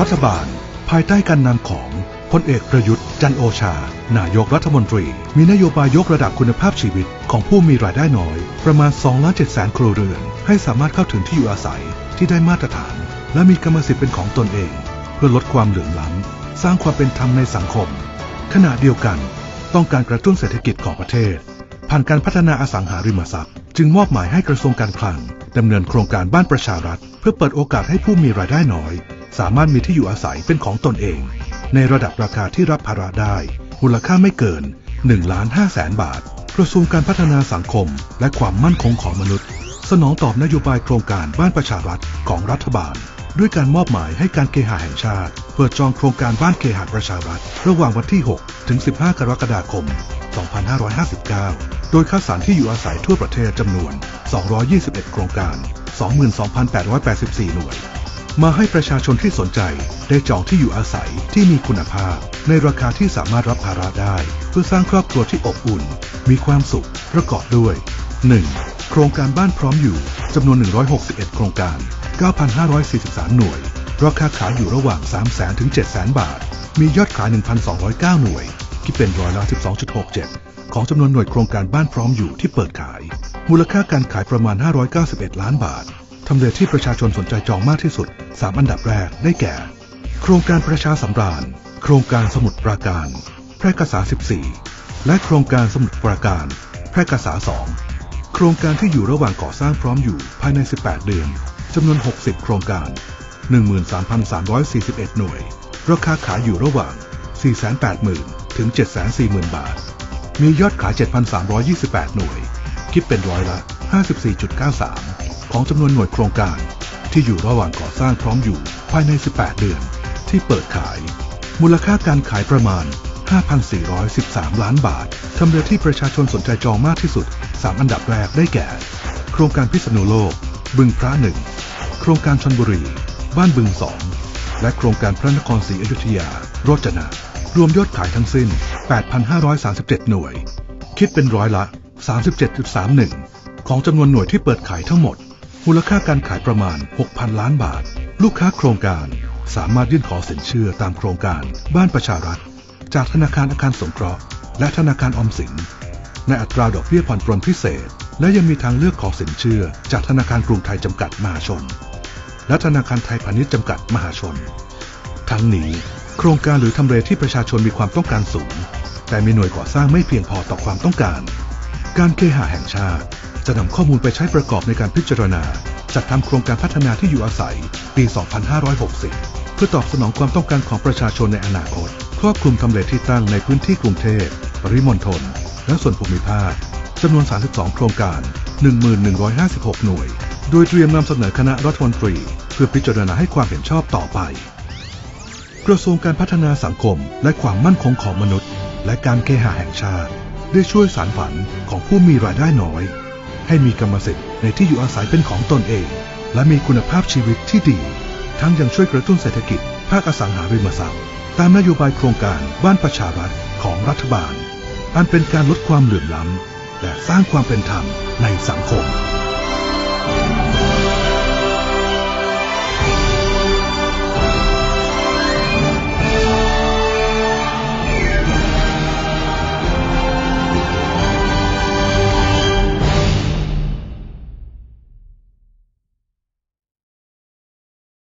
รัฐบาล ภายใต้การนำของพลเอกประยุทธ์จันโอชา นายกรัฐมนตรี มีนโยบายยกระดับคุณภาพชีวิตของผู้มีรายได้น้อย ประมาณ2ล้าน7แสนครัวเรือน ให้สามารถเข้าถึงที่อยู่อาศัยที่ได้มาตรฐาน และมีกรรมสิทธิ์เป็นของตนเอง เพื่อลดความเหลื่อมล้ำสร้างความเป็นธรรมในสังคม ขณะเดียวกัน ต้องการกระตุ้นเศรษฐกิจของประเทศ ผ่านการพัฒนาอสังหาริมทรัพย์ จึงมอบหมายให้กระทรวงการคลังดำเนินโครงการบ้านประชารัฐ เพื่อเปิดโอกาสให้ผู้มีรายได้น้อย สามารถมีที่อยู่อาศัยเป็นของตนเอง ในระดับราคาที่รับภาระได้ มูลค่าไม่เกิน1ล้าน5แสนบาท กระทรวงการพัฒนาสังคม และความมั่นคงของมนุษย์ สนองตอบนโยบายโครงการบ้านประชารัฐของรัฐบาล ด้วยการมอบหมายให้การเคหะแห่งชาติ เปิดจองโครงการบ้านเคหะประชารัฐ ระหว่างวันที่ 6 ถึง 15 กรกฎาคม 2559 โดยคัดสรรที่อยู่อาศัยทั่วประเทศจำนวน 221 โครงการ 22,884 หน่วย มาให้ประชาชนที่สนใจได้จองที่อยู่อาศัยที่มีคุณภาพ ในราคาที่สามารถรับภาระได้ เพื่อสร้างครอบครัวที่อบอุ่น มีความสุขประกอบด้วย 1. โครงการบ้านพร้อมอยู่จำนวน 161 โครงการ 9,543 หน่วย ราคาขายอยู่ระหว่าง 300,000ถึง700,000 บาท มียอดขาย 1,209 หน่วย คิดเป็นร้อยละ 12.67 ของจำนวนหน่วยโครงการบ้านพร้อมอยู่ที่เปิดขาย มูลค่าการขายประมาณ 591 ล้านบาททำเลที่ประชาชนสนใจจองมากที่สุด 3 อันดับแรกได้แก่ โครงการประชาสำราญ โครงการสมุดปราการ แพร่กษา 14 และโครงการสมุดปราการ แพร่กษา 2 โครงการที่อยู่ระหว่างก่อสร้างพร้อมอยู่ภายใน 18 เดือนจำนวน 60 โครงการ 13,341 หน่วย ราคาขายอยู่ระหว่าง 480,000 ถึง 740,000 บาท มียอดขาย 7,328 หน่วย คิดเป็นร้อยละ 54.93 ของจำนวนหน่วยโครงการ ที่อยู่ระหว่างก่อสร้างพร้อมอยู่ภายใน 18 เดือน ที่เปิดขาย มูลค่าการขายประมาณ 5,413 ล้านบาททำเลที่ประชาชนสนใจจองมากที่สุด 3 อันดับแรกได้แก่ โครงการพิษณุโลก บึงพระหนึ่งโครงการชนบุรี บ้านบึงสองและโครงการพระนครศรีอยุธยา โรจนะ รวมยอดขายทั้งสิ้น 8,537 หน่วย คิดเป็นร้อยละ 37.31 ของจำนวนหน่วยที่เปิดขายทั้งหมด มูลค่าการขายประมาณ 6,000 ล้านบาท ลูกค้าโครงการสามารถยื่นขอสินเชื่อตามโครงการบ้านประชารัฐ จากธนาคารอาคารสงเคราะห์ และธนาคารออมสิน ในอัตราดอกเบี้ยผ่อนปรนพิเศษ และยังมีทางเลือกขอสินเชื่อ จากธนาคารกรุงไทยจำกัดมหาชน และธนาคารไทยพาณิชย์จำกัดมหาชน ทั้งนี้ โครงการหรือทำเลที่ประชาชนมีความต้องการสูง แต่มีหน่วยก่อสร้างไม่เพียงพอต่อความต้องการ การเคหะแห่งชาติ จะนำข้อมูลไปใช้ประกอบในการพิจารณา จัดทำโครงการพัฒนาที่อยู่อาศัย ปี 2560 เพื่อตอบสนองความต้องการของประชาชนในอนาคต ครอบคลุมทำเลที่ตั้งในพื้นที่กรุงเทพ ปริมณฑล และส่วนภูมิภาคจำนวน 32 โครงการ 1156 หน่วย โดยเตรียมนำเสนอคณะรัฐมนตรี เพื่อพิจารณาให้ความเห็นชอบต่อไป กระทรวงการพัฒนาสังคม และความมั่นคงของมนุษย์ และการเคหะแห่งชาติ ได้ช่วยสารฝันของผู้มีรายได้น้อย ให้มีกรรมสิทธิ์ในที่อยู่อาศัยเป็นของตนเอง และมีคุณภาพชีวิตที่ดี ทั้งยังช่วยกระตุ้นเศรษฐกิจ ภาคอสังหาริมทรัพย์ ตามนโยบายโครงการบ้านประชารัฐของรัฐบาล อันเป็นการลดความเหลื่อมล้ำ และสร้างความเป็นธรรมในสังคม